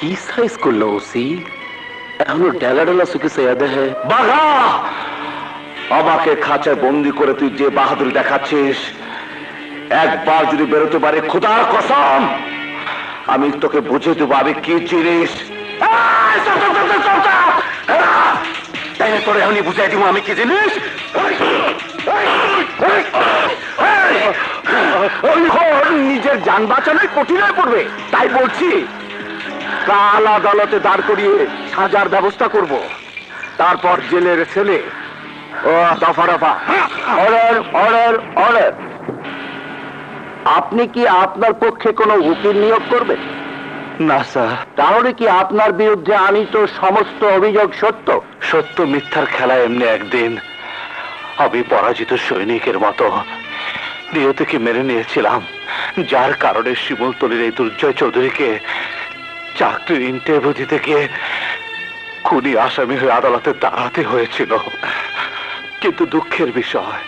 কি সাইজ করল এখনও ডেলা ডেলা সুখে সেয়া দেহে বাঘা! আমাকে খাঁচায় বন্দি করে তুই যে বাহাদুরি দেখাচ্ছিস, একবার যদি বেরোতে পারে, খোদার কসম! আমি তোকে বুঝে দেবো, আমি কি জিনিস? তোরে এখনই বুঝাই দিব, আমি কি জিনিস? নিজের যান বাঁচানোই কঠিন হয়ে পড়বে, তাই বলছি। কাল আদালতে দাঁড় করিয়ে সাজার ব্যবস্থা করব। তারপর জেলের ছেলে। ও দফা দফা অর্ডার অর্ডার অর্ডার আপনি কি আপনার পক্ষে কোনো উকিল নিয়োগ করবেন? না স্যার। তাহলে কি আপনার বিরুদ্ধে আনিত সমস্ত অভিযোগ সত্য? সত্য মিথ্যার খেলা এমনি একদিন আমি পরাজিত সৈনিকের মতো নিয়তিকে মেনে নিয়েছিলাম যার কারণে শিমুলতলির এই দুর্জয় চৌধুরীকে চাকরির ইন্টারভিউ দিতে গিয়ে খুনি আসামি হয়ে আদালতে দাঁড়াতে হয়েছিল। কিন্তু দুঃখের বিষয়,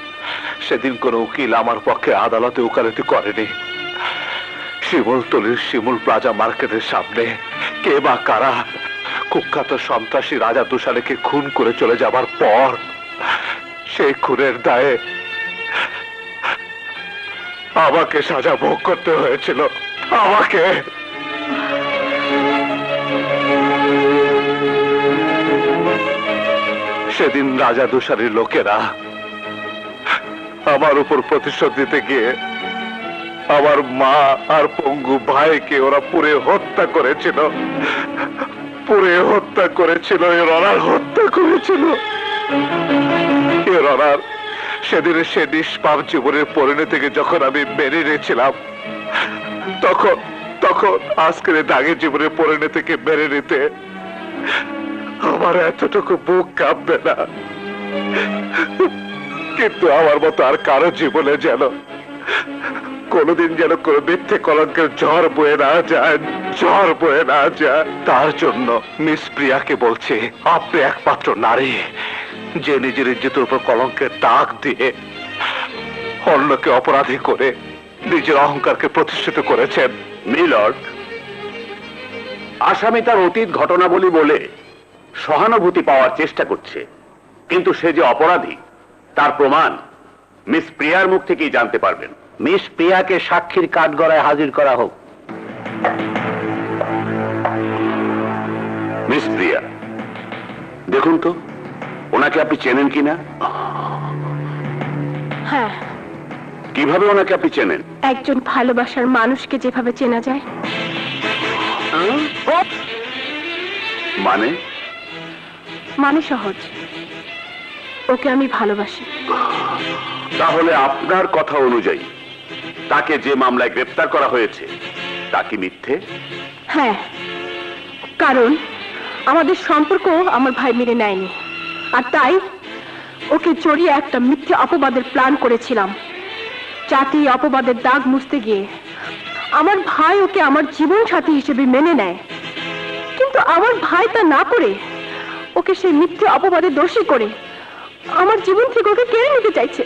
সেদিন কোনো উকিল আমার পক্ষে আদালতে উকালতি করেনি। শিমুলতলির শিমুল প্লাজা মার্কেটের সামনে কে বা কারা কুখ্যাত সন্ত্রাসী রাজা তুষারেকে খুন করে চলে যাবার পর সেই খুনের দায়ে আমাকে সাজা ভোগ করতে হয়েছিল। আমাকে সেদিন রাজা তুষারের লোকেরা আমার উপর প্রতিশোধ দিতে গিয়ে আমার মা আর পঙ্গু ভাইকে ওরা পুরে হত্যা করেছিল। পুরে হত্যা করেছিল, এর হত্যা করেছিল। এর সেদিন সে নিষ্পাপ জীবনের পরিণতিকে যখন আমি মেনে নিয়েছিলাম, তখন তখন আজকের দাগের জীবনের পরিণতিকে মেনে নিতে আমার এতটুকু বুক কাঁপবে না। কিন্তু আমার মতো আর কারও জীবনে যেন কোনোদিন যেন কোনো মিথ্যে কলঙ্কের ঝড় বয়ে না যায়, ঝড় বয়ে না যায়। তার জন্য মিস প্রিয়াকে বলছে, আপনি একমাত্র নারী, যে নিজের ইজ্জতের উপর কলঙ্কের দাগ দিয়ে অন্যকে অপরাধী করে নিজের অহংকারকে প্রতিষ্ঠিত করেছেন। মিলর্ড আসামি তার অতীত ঘটনাবলী বলে সহানুভূতি পাওয়ার চেষ্টা করছে। কিন্তু সে যে অপরাধী তার প্রমাণ মিস প্রিয়ার মুখ থেকেই জানতে পারবেন। মিস প্রিয়াকে সাক্ষীর কাঠগড়ায় হাজির করা হোক। মিস প্রিয়া দেখুন তো ওনাকে আপনি চেনেন কিনা হ্যাঁ। কীভাবে ওনাকে আপনি চেনেন? একজন ভালোবাসার মানুষকে যেভাবে চেনা যায়। মানে? মানে সহজ। ওকে আমি ভালোবাসি। তাহলে আপনার কথা অনুযায়ী তাকে যে মামলায় গ্রেপ্তার করা হয়েছে তা কি মিথ্যে? হ্যাঁ কারণ আমাদের সম্পর্ক আমার ভাই মেনে নেয়নি। আর তাই ওকে চড়িয়ে একটা মিথ্যে অপবাদের প্ল্যান করেছিলাম। যাতে অপবাদের দাগ মুছতে গিয়ে আমার ভাই ওকে আমার জীবন সাথী হিসেবে মেনে নেয়। কিন্তু আমার ভাই তা না করে ওকে সেই মিথ্যে অপবাদে দোষী করে। আমার জীবন থেকে ওকে কেড়ে নিতে চাইছে।